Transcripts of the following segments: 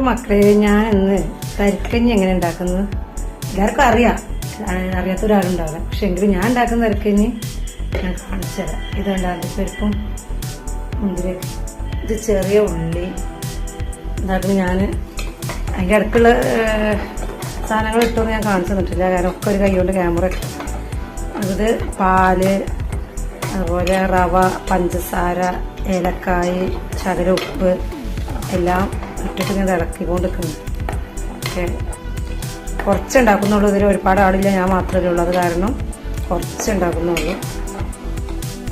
അപ്പൊ മക്കളെ ഞാൻ ഇന്ന് തരിക്കഞ്ഞി എങ്ങനെ ഉണ്ടാക്കുന്നത്? എല്ലാവർക്കും അറിയാം. അറിയാത്ത ഒരാളുണ്ടാവില്ല. പക്ഷെ എങ്കിലും ഞാൻ ഉണ്ടാക്കുന്ന തരിക്കഞ്ഞി ഞാൻ കാണിച്ചു തരാം. ഇതുണ്ടാകും പരിപ്പും മുന്തിരി ഇത് ചെറിയ ഉള്ളി. ഉണ്ടാക്കുന്ന ഞാൻ. അതിന്റെ അടുക്കുള്ള സാധനങ്ങൾ ഇട്ടൊന്നും ഞാൻ കാണിച്ചു തന്നിട്ടില്ല. കാരണം ഒക്കെ ഒരു കൈ കൊണ്ട് ക്യാമറ അത് പാൽ അതുപോലെ റവ പഞ്ചസാര ഏലക്കായ് ശകല ഉപ്പ് എല്ലാം ഇട്ടിട്ട് ഇളക്കി കൊണ്ടിരിക്കുന്നു ഓക്കെ. കുറച്ചുണ്ടാക്കുന്നുള്ളൂ. ഇതിൽ ഒരുപാട് ആളില്ല. ഞാൻ മാത്രമേ ഉള്ളൂ. അത് കാരണം കുറച്ചുണ്ടാക്കുന്നുള്ളൂ.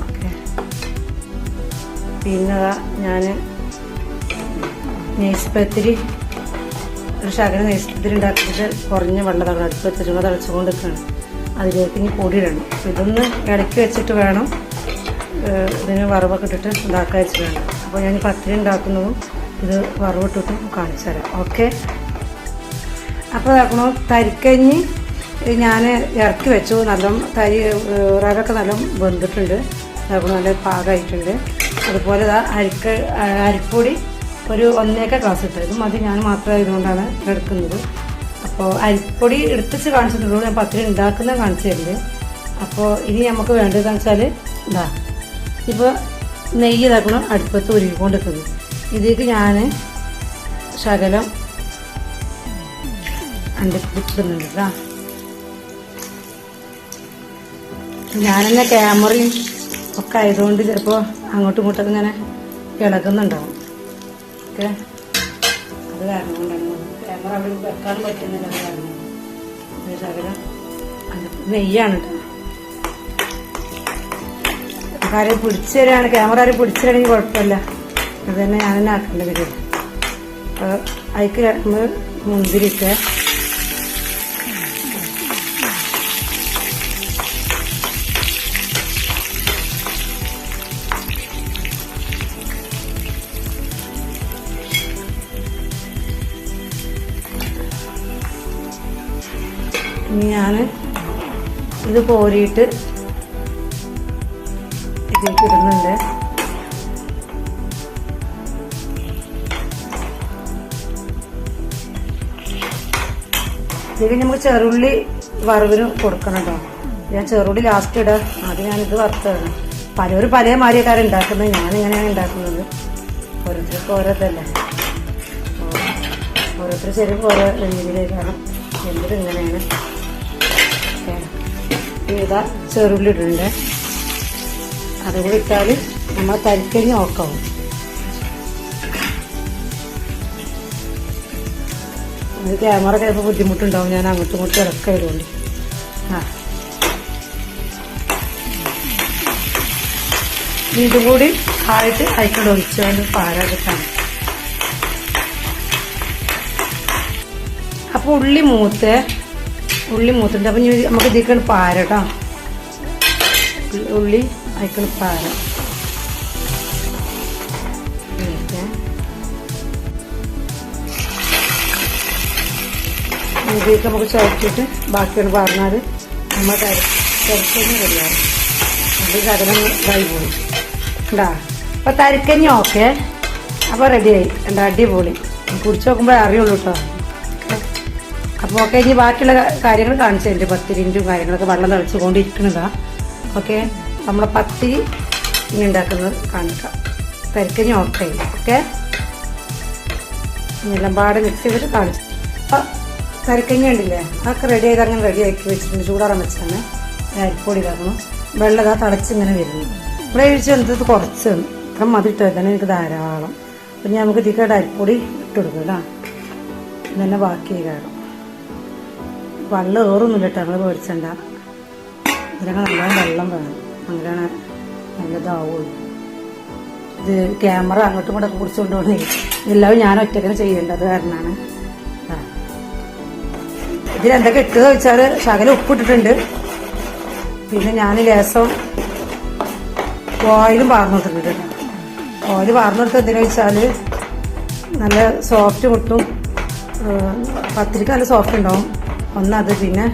ഓക്കെ. പിന്നെ ഞാൻ നെയ്സ്പത്തിരി ഒരു ശകലം നെയ്സ്പത്തിരി ഉണ്ടാക്കിയിട്ട് കുറഞ്ഞ വെള്ളം തവണ അടുപ്പ് വെച്ചിട്ടുള്ള തിളച്ചുകൊണ്ട് നിൽക്കുകയാണ് അതിലേക്ക് ഇനി പൊടി ഇടണം. അപ്പോൾ ഇതൊന്ന് ഇടയ്ക്ക് വെച്ചിട്ട് വേണം. ഇതിന് വറവൊക്കെ ഇട്ടിട്ട് ഉണ്ടാക്കാൻ വെച്ച് വേണം. അപ്പോൾ ഞാൻ പത്തിരി ഉണ്ടാക്കുന്നതും ഇത് വറവിട്ടിട്ട് കാണിച്ചു തരാം. ഓക്കെ അപ്പോൾ ഇതാക്കണോ? തരിക്കഞ്ഞി ഞാൻ ഇറക്കി വെച്ചു. നല്ല തരി ഏഹ്, റവയൊക്കെ നല്ല വെന്തിട്ടുണ്ട്. നോക്കണം നല്ല പാകമായിട്ടുണ്ട് അതുപോലെ ഇതാ അരിക്ക അരിപ്പൊടി ഒരു ഒന്നേക്ക ഗ്ലാസ് ഇട്ടായിരുന്നു അത് ഞാൻ മാത്രമായതുകൊണ്ടാണ് എടുക്കുന്നത്. അപ്പോൾ അരിപ്പൊടി എടുത്തിച്ച് കാണിച്ചിട്ടുള്ളൂ. ഞാൻ പത്തിരി ഉണ്ടാക്കുന്നത് കാണിച്ചു അപ്പോൾ ഇനി നമുക്ക് വേണ്ടതെന്ന് വെച്ചാൽ ഇതാ ഇപ്പോൾ നെയ്യ് ഇതാക്കണം? അടുപ്പത്ത് ഉരുകിക്കൊണ്ട് നിൽക്കുന്നു ഇതിലേക്ക് ഞാൻ ശകലം അണ്ടിപ്പിടുന്നുണ്ട് കേട്ടോ ഞാനെന്നെ ക്യാമറയും ഒക്കെ ആയതുകൊണ്ട് ചിലപ്പോൾ അങ്ങോട്ടും ഇങ്ങോട്ടൊക്കെ ഇങ്ങനെ ഇളകുന്നുണ്ടാവും. ഓക്കെ? അത് കാരണം കൊണ്ടാണ് ക്യാമറ അവിടെ വെക്കാൻ പറ്റുന്നില്ല അത് കാരണം. ശകലം നെയ്യാണ് കേട്ടോ കാര്യം പിടിച്ചു തരാണ്. ക്യാമറ ആരും പിടിച്ചു തരാണെങ്കിൽ കുഴപ്പമില്ല. അത് തന്നെ ആക്കേണ്ടി വരും. അപ്പോൾ അതിക്ക് നമ്മൾ മുന്തിരിക്ക. ഞാൻ ഇത് കോരിയിട്ട് ഇതിലേക്ക് ഇടുന്നുണ്ട്. ഇതിൽ നമുക്ക് ചെറുള്ളി വറവിന് കൊടുക്കണം കേട്ടോ. ഞാൻ ചെറുള്ളി ലാസ്റ്റ് ഇടാം. ആദ്യം ഞാനിത് വറുത്താണ് പലരും പല മാതിരിക്കാരും ഉണ്ടാക്കുന്നത്. ഞാനിങ്ങനെയാണ് ഉണ്ടാക്കുന്നത്. ഓരോരുത്തർക്ക് ഓരോ ഇതല്ലേ ഓരോരുത്തർ ശരിക്കും ഓരോ രീതിയിലേക്കാണ്. എന്തിനും ഇങ്ങനെയാണ്. ഇതാ ചെറുള്ളി ഇടുന്നുണ്ട് അതുകൂടി ഇട്ടാൽ നമ്മൾ തരിക്കഞ്ഞ് നോക്കാവും അത് ക്യാമറ കഴിയുമ്പോൾ ബുദ്ധിമുട്ടുണ്ടാവും. ഞാൻ അങ്ങോട്ടും ഇങ്ങോട്ടും ഇറക്കായതുകൊണ്ട്. ആ. ഇതും കൂടി ആയിട്ട് അയക്കൊണ്ട് ഒഴിച്ചുകൊണ്ട് പാരാട്ടാണ് അപ്പോൾ ഉള്ളി മൂത്ത് ഉള്ളി മൂത്തുണ്ട് അപ്പം നമുക്ക് ഇതിക്കണം പാരട്ടോ. ഉള്ളി അയക്കണം പാര. ഇതിലേക്ക് നമുക്ക് ചുവച്ചിട്ട് ബാക്കിയുള്ള പറഞ്ഞാൽ നമ്മൾ തിരക്കഞ്ഞ് റെഡിയാവും അത് കടനം ഇതായി പോയി. ഉണ്ടാ അപ്പോൾ തരക്കഞ്ഞി ഓക്കെ. അപ്പോൾ റെഡിയായി എന്താ അടിപൊളി. കുടിച്ച് നോക്കുമ്പോൾ അറിയുള്ളൂ കേട്ടോ അപ്പോൾ ഓക്കെ ഇനി ബാക്കിയുള്ള കാര്യങ്ങൾ കാണിച്ചു തരുന്നുണ്ട് പത്തിരിന്റെയും കാര്യങ്ങളൊക്കെ വെള്ളം തിളച്ചുകൊണ്ടിരിക്കുന്നതാ. ഓക്കെ നമ്മളെ പത്തിരി ഇനി ഉണ്ടാക്കുന്നത് കാണിക്കാം. തരിക്കഞ്ഞി ഓക്കെ. ഓക്കെ. എല്ലാം പാടെ മിക്സ് ചെയ്തിട്ട് കാണിച്ചു അപ്പോൾ തരിക്കഞ്ഞി ഉണ്ടില്ലേ അതൊക്കെ റെഡി ചെയ്ത് അങ്ങനെ റെഡി ആക്കി വെച്ചിട്ടുണ്ട്. ചൂടാറാൻ വെച്ചാണ് അരിപ്പൊടി ഇതാക്കണം വെള്ളം ഇതാ തിളച്ചിങ്ങനെ വരുന്നു. ഇവിടെ ഒഴിച്ച് എന്തത് കുറച്ച് ഇത്ര മതി ഇട്ട് തന്നെ എനിക്ക് ധാരാളം. അപ്പം ഞാൻ നമുക്ക് ഇതിക്കേട്ട് അരിപ്പൊടി ഇട്ട് കൊടുക്കും കേട്ടോ ഇതന്നെ ബാക്കി കാരണം വെള്ളം ഏറൊന്നുമില്ല കേട്ടോ നമ്മൾ മേടിച്ചണ്ട ഇതിനൊക്കെ നല്ല വെള്ളം വേണം. അങ്ങനെയാണ് നല്ലതാവുള്ളൂ. ഇത് ക്യാമറ അങ്ങോട്ടും ഇങ്ങോട്ടൊക്കെ പിടിച്ചുകൊണ്ട് പോകണേ എല്ലാവരും ഞാൻ ഒറ്റക്കിനെ ചെയ്യേണ്ടത് കാരണമാണ്. ഇതിലെന്തൊക്കെ ഇട്ടത് വെച്ചാൽ ശകലം ഉപ്പിട്ടിട്ടുണ്ട്. പിന്നെ ഞാൻ ലേസം ഓയിലും വാർന്നു കൊടുത്തിട്ടുണ്ട് ഓയിൽ പാർന്നിട്ട് എന്തിനാ വെച്ചാൽ നല്ല സോഫ്റ്റ് മുട്ടും പത്തിരിക്ക നല്ല സോഫ്റ്റ് ഉണ്ടാവും. ഒന്നത് പിന്നെ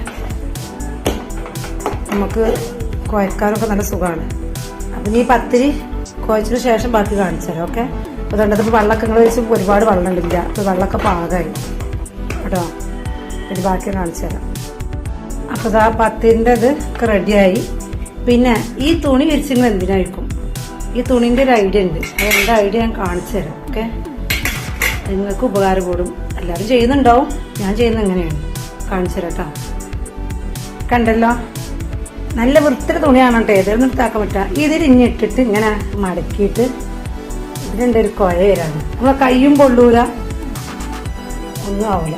നമുക്ക് കുഴക്കാനൊക്കെ നല്ല സുഖമാണ് അപ്പം നീ പത്തിരി കുഴച്ചതിന് ശേഷം ബാക്കി കാണിച്ചു തരാം ഓക്കെ അപ്പോൾ അതുകൊണ്ട് വെള്ളമൊക്കെ നിങ്ങൾ വെച്ച് ഒരുപാട് വെള്ളം ഉണ്ടില്ല അപ്പോൾ വെള്ളമൊക്കെ പാകമായി കേട്ടോ? ഇത് ബാക്കി കാണിച്ചു തരാം. അപ്പോൾ ഇതാ പത്തിന്റെ ഇത് റെഡിയായി പിന്നെ ഈ തുണി വിരിച്ച് നിങ്ങൾ എന്തിനായിരിക്കും? ഈ തുണിന്റെ ഒരു ഐഡിയ ഉണ്ട്. അത് എന്റെ ഐഡിയ ഞാൻ കാണിച്ചു തരാം ഓക്കെ? നിങ്ങൾക്ക് ഉപകാരപ്പെടും. എല്ലാവരും ചെയ്യുന്നുണ്ടാവും. ഞാൻ ചെയ്യുന്ന എങ്ങനെയാണ്? കാണിച്ചു തരാം കേട്ടോ കണ്ടല്ലോ? നല്ല വൃത്തിയുടെ തുണിയാണ് കേട്ടോ ഏതൊരു നിർത്താക്കാൻ പറ്റുക ഇതിൽ ഇട്ടിട്ട് ഇങ്ങനെ മടക്കിയിട്ട് ഇതിന്റെ ഒരു കുഴ വരാണ്. നമ്മളെ കയ്യും പൊള്ളൂല. ഒന്നും ആവില്ല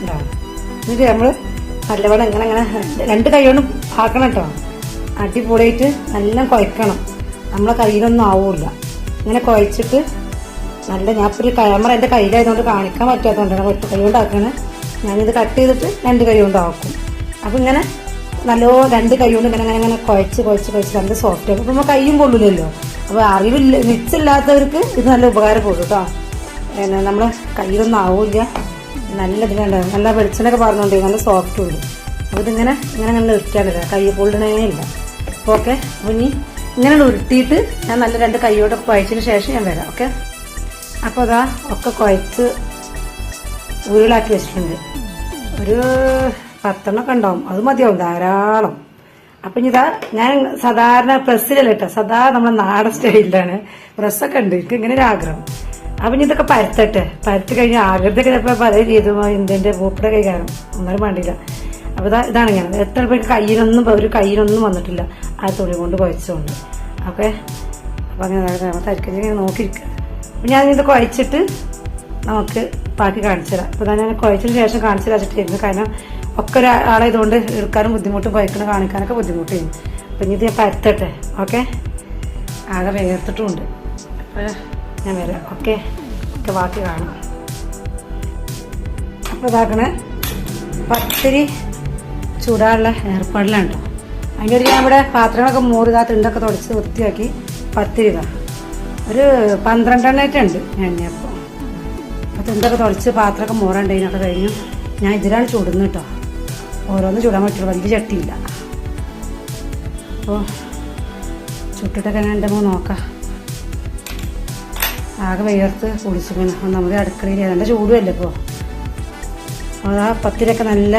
ഉണ്ടാവും എന്നിട്ട് നമ്മൾ നല്ലവണ്ണം ഇങ്ങനെ അങ്ങനെ രണ്ട് കൈകൊണ്ടും ആക്കണം കേട്ടോ. അടിപൊളിയായിട്ട് നല്ല കുഴക്കണം. നമ്മളെ കയ്യിലൊന്നും ആവില്ല. ഇങ്ങനെ കുഴച്ചിട്ട് നല്ല ഞാൻ ഇപ്പോൾ ഒരു ക്യാമറ എന്റെ കയ്യിലായതുകൊണ്ട് കാണിക്കാൻ പറ്റാത്തതുകൊണ്ടാണ് ഒറ്റ കൈ കൊണ്ട് ആക്കണേ ഞാനിത് കട്ട് ചെയ്തിട്ട് രണ്ട് കൈ കൊണ്ട് ആക്കും അപ്പം ഇങ്ങനെ നല്ലോ രണ്ട് കൈ കൊണ്ട് ഇങ്ങനെ ഇങ്ങനെ കുഴച്ച് കുഴച്ച് കുഴച്ച് നല്ല സോഫ്റ്റ് ആക്കും. അപ്പോൾ നമ്മൾ കയ്യും കൊള്ളില്ലല്ലോ അപ്പോൾ അറിവില്ല നിച്ചില്ലാത്തവർക്ക് ഇത് നല്ല ഉപകാരപ്പെടും കേട്ടോ. നമ്മളെ കയ്യിലൊന്നും ആവില്ല. നല്ല ഇതിലുണ്ട് നല്ല വെളിച്ചെണ്ണൊക്കെ പറഞ്ഞുകൊണ്ട് നല്ല സോഫ്റ്റ് ഉണ്ട്. അപ്പോൾ ഇതിങ്ങനെ ഇങ്ങനെ അങ്ങനെ ഉരുട്ടാണില്ല കൈ പൊള്ളണേ ഇല്ല. ഓക്കെ അപ്പോൾ ഇനി ഇങ്ങനെ ഉരുട്ടിയിട്ട് ഞാൻ നല്ല രണ്ട് കൈയോടെ കുഴച്ചതിന് ശേഷം ഞാൻ വരാം. ഓക്കെ? അപ്പോൾ അതാ ഒക്കെ കുഴച്ച് ഉരുളാക്കി വെച്ചിട്ടുണ്ട്. ഒരു പത്തെണ്ണൊക്കെ ഉണ്ടാവും. അത് മതിയാവും ധാരാളം. അപ്പം ഇതാ ഞാൻ സാധാരണ പ്രസ്സിലല്ല കേട്ടോ സദാ നമ്മുടെ നാടൻ സ്റ്റൈലിലാണ് പ്രസ്സൊക്കെ ഉണ്ട്. എനിക്ക് ഇങ്ങനെ ഒരു ആഗ്രഹം. അപ്പം ഇതൊക്കെ പരത്തട്ടെ. പരത്തി കഴിഞ്ഞ് ആകൃതിയൊക്കെ ചിലപ്പോൾ പല രീതിയും ഇന്ത്യന്റെ പൂപ്പട കൈകാരം ഒന്നും വേണ്ടില്ല അപ്പോൾ ഇതാ ഇതാണ് ഞാൻ. എത്ര പേര് കയ്യിലൊന്നും ഒരു കയ്യിലൊന്നും വന്നിട്ടില്ല. ആ തുണി കൊണ്ട് കുഴച്ചുകൊണ്ട് ഓക്കെ? അപ്പോൾ അങ്ങനെ തരിക്കഞ്ഞ് ഇങ്ങനെ നോക്കിയിരിക്കുക അപ്പം ഞാൻ ഇത് കുഴച്ചിട്ട് നമുക്ക് ബാക്കി കാണിച്ചു തരാം. അപ്പോൾ ഞാൻ കുഴച്ചതിന് ശേഷം കാണിച്ചു തരാച്ചിട്ടായിരുന്നു കാരണം ഒക്കെ ഒരാളായതുകൊണ്ട് എടുക്കാനും ബുദ്ധിമുട്ടും കുഴക്കണം കാണിക്കാനൊക്കെ ബുദ്ധിമുട്ടായിരുന്നു അപ്പം ഇനി ഇത് ഞാൻ പരത്തട്ടെ. ഓക്കെ? ആകെ വേർത്തിട്ടുമുണ്ട്. അപ്പോൾ ഞാൻ വരാം. ഓക്കെ? ഒക്കെ ബാക്കി കാണാം. അപ്പോൾ ഇതാക്കണേ. പത്തിരി ചൂടാനുള്ള ഏർപ്പാടിലുണ്ടോ അതിന്റെ ഒരു ഞാൻ ഇവിടെ പാത്രങ്ങളൊക്കെ മൂറിതാ തിണ്ടൊക്കെ തുടച്ച് വൃത്തിയാക്കി പത്തിരി ഇതാ. ഒരു പന്ത്രണ്ടെണ്ണായിട്ടുണ്ട് എണ്ണ അപ്പോൾ അപ്പോൾ തിണ്ടൊക്കെ തുടച്ച് പാത്രമൊക്കെ മൂറണ്ട് അതിനൊക്കെ കഴിഞ്ഞു. ഞാൻ ഇതിലാണ് ചൂടുന്നത് കേട്ടോ. ഓരോന്ന് ചൂടാൻ പറ്റുള്ളൂ. വലിയ ചട്ടിയില്ല. അപ്പോൾ ചുട്ടിട്ടൊക്കെ ഞാൻ എന്റെ മോൻ നോക്കാം. ആകെ വിയർത്ത് കുളിച്ചിങ്ങനെ നമ്മുടെ അടുക്കളയിൽ നല്ല ചൂടുമല്ലേ ഇപ്പോൾ ആ പത്തിരൊക്കെ നല്ല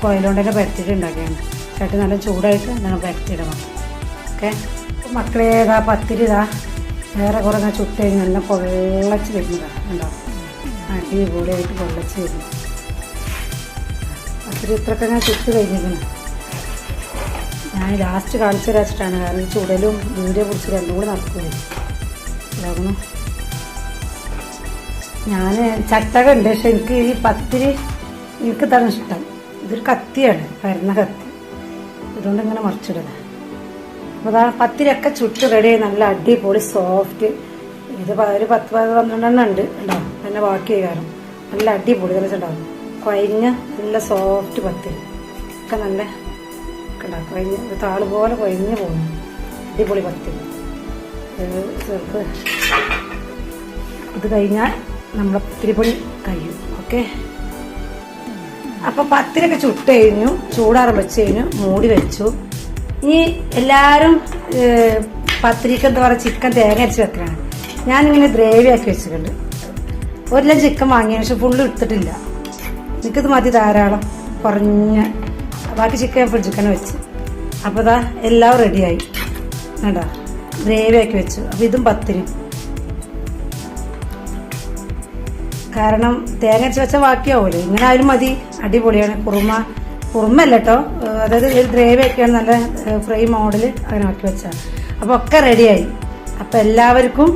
കോയിലുകൊണ്ടൊക്കെ പരത്തിയിട്ട് ഉണ്ടാക്കിയാണ് ചേട്ടൻ നല്ല ചൂടായിട്ട് നമ്മൾ പരത്തിയിടണം ഓക്കെ? മക്കളെ ഇതാ പത്തിരിതാ വേറെ കുറേ ഞാൻ ചുട്ട് നല്ല പൊള്ളച്ച് വരുന്നതാണ് ഉണ്ടാവും അടിപൊളിയായിട്ട് പൊള്ളച്ച് വരുന്നു പത്തിരി ഇത്രയൊക്കെ ഞാൻ ചുട്ട് കഴിഞ്ഞിരിക്കണം ഞാൻ ലാസ്റ്റ് കാണിച്ചു തരാച്ചിട്ടാണ് കാരണം ചുടലും വീഡിയോ പിടിച്ച് രണ്ടും കൂടി നടക്കുകയും ഇതാകുന്നു ഞാൻ ചട്ടക ഉണ്ട് പക്ഷെ എനിക്ക് ഈ പത്തിരി എനിക്ക് തന്നെ ഇഷ്ടം. ഇതൊരു കത്തിയാണ് പരന്ന കത്തി. ഇതുകൊണ്ട് ഇങ്ങനെ മറിച്ചിടുന്നത് അപ്പോൾ അതാ പത്തിരിയൊക്കെ ചുട്ട് റെഡി നല്ല അടിപൊളി സോഫ്റ്റ് ഇത് ഒരു പത്ത് പന്ത്രണ്ടെണ്ണം ഉണ്ട് ഉണ്ടാവും പിന്നെ ബാക്കി കാരണം നല്ല അടിപൊളി രസമുണ്ടാവും കൊയഞ്ഞ നല്ല സോഫ്റ്റ് പത്തിരി. ഒക്കെ നല്ല ഉണ്ടാവും കുഴഞ്ഞ് ഒരു താൾ പോലെ കൊയഞ്ഞ് പോകുന്നു. അടിപൊളി പത്തിരി. ചെറുപ്പ്. ഇത് കഴിഞ്ഞാൽ നമ്മുടെ പത്തിരിപ്പൊടി കഴിയും. ഓക്കെ? അപ്പൊ പത്തിരൊക്കെ ചുട്ട് കഴിഞ്ഞു ചൂടാറ് വെച്ച് കഴിഞ്ഞു മൂടി വെച്ചു. ഇനി എല്ലാവരും പത്തിരിക്ക എന്താ പറയുക ചിക്കൻ തേങ്ങ അരച്ച് വെക്കലാണ്. ഞാനിങ്ങനെ ഗ്രേവി ആക്കി വെച്ചിട്ടുണ്ട്. ഒരു ലം ചിക്കൻ വാങ്ങിയതിന് ശേഷം ഫുള്ള് എടുത്തിട്ടില്ല. എനിക്കിത് മതി ധാരാളം കുറഞ്ഞ. ബാക്കി ചിക്കൻ ഫ്രിഡ്ജിൽ വെച്ച്. അപ്പോൾ ഇതാ എല്ലാം റെഡിയായി കേട്ടോ ഗ്രേവി ആക്കി വെച്ചു. അപ്പോൾ ഇതും പത്തിരി. കാരണം തേങ്ങ അരച്ച് വെച്ചാൽ ബാക്കിയാവൂലേ? ഇങ്ങനെ ആയാലും മതി. അടിപൊളിയാണ്. കുറുമ കുറുമ അല്ല കേട്ടോ അതായത് ഒരു ഗ്രേവി ഒക്കെയാണ് നല്ല ഫ്രൈ മോഡൽ അങ്ങനെ ആക്കി വെച്ചാൽ അപ്പോൾ ഒക്കെ റെഡിയായി. അപ്പോൾ എല്ലാവർക്കും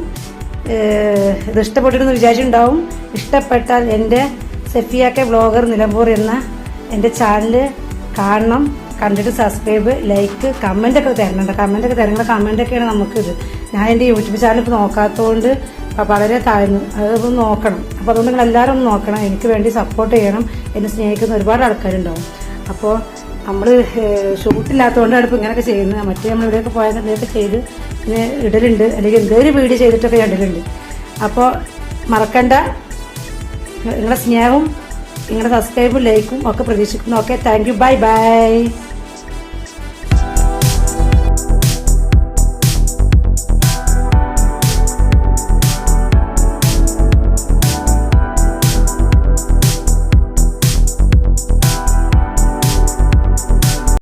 ഇത് ഇഷ്ടപ്പെട്ടിരുന്നു വിചാരിച്ചിട്ടുണ്ടാവും. ഇഷ്ടപ്പെട്ടാൽ എന്റെ സെഫിയാക്കെ ബ്ലോഗർ നിലമ്പൂർ എന്ന എന്റെ ചാനൽ കാണണം. കണ്ടിട്ട് സബ്സ്ക്രൈബ് ലൈക്ക് കമന്റ് ഒക്കെ തരണം കമന്റ് ഒക്കെ തരുന്ന കമന്റ് ഒക്കെയാണ് നമുക്കിത്. ഞാൻ എന്റെ യൂട്യൂബ് ചാനൽ ഇപ്പോൾ നോക്കാത്തതുകൊണ്ട് വളരെ താഴ്ന്നു. അതൊന്ന് നോക്കണം. അപ്പോൾ അതുകൊണ്ട് നിങ്ങൾ എല്ലാവരും ഒന്ന് നോക്കണം. എനിക്ക് വേണ്ടി സപ്പോർട്ട് ചെയ്യണം. എന്നെ സ്നേഹിക്കുന്ന ഒരുപാട് ആൾക്കാരുണ്ടാവും. അപ്പോൾ നമ്മൾ ഷൂട്ടില്ലാത്തതുകൊണ്ടാണ് ഇപ്പോൾ ഇങ്ങനെയൊക്കെ ചെയ്യുന്നത്. മറ്റേ നമ്മൾ ഇവിടെയൊക്കെ പോയാൽ എന്തെങ്കിലുമൊക്കെ ചെയ്ത് ഇങ്ങനെ ഇടലുണ്ട്. അല്ലെങ്കിൽ എന്തെങ്കിലും വീഡിയോ ചെയ്തിട്ടൊക്കെ ഞാൻ ഇടലുണ്ട്. അപ്പോൾ മറക്കണ്ട. നിങ്ങളുടെ സ്നേഹവും നിങ്ങളുടെ സബ്സ്ക്രൈബും ലൈക്കും ഒക്കെ പ്രതീക്ഷിക്കുന്നു. Okay thank you bye bye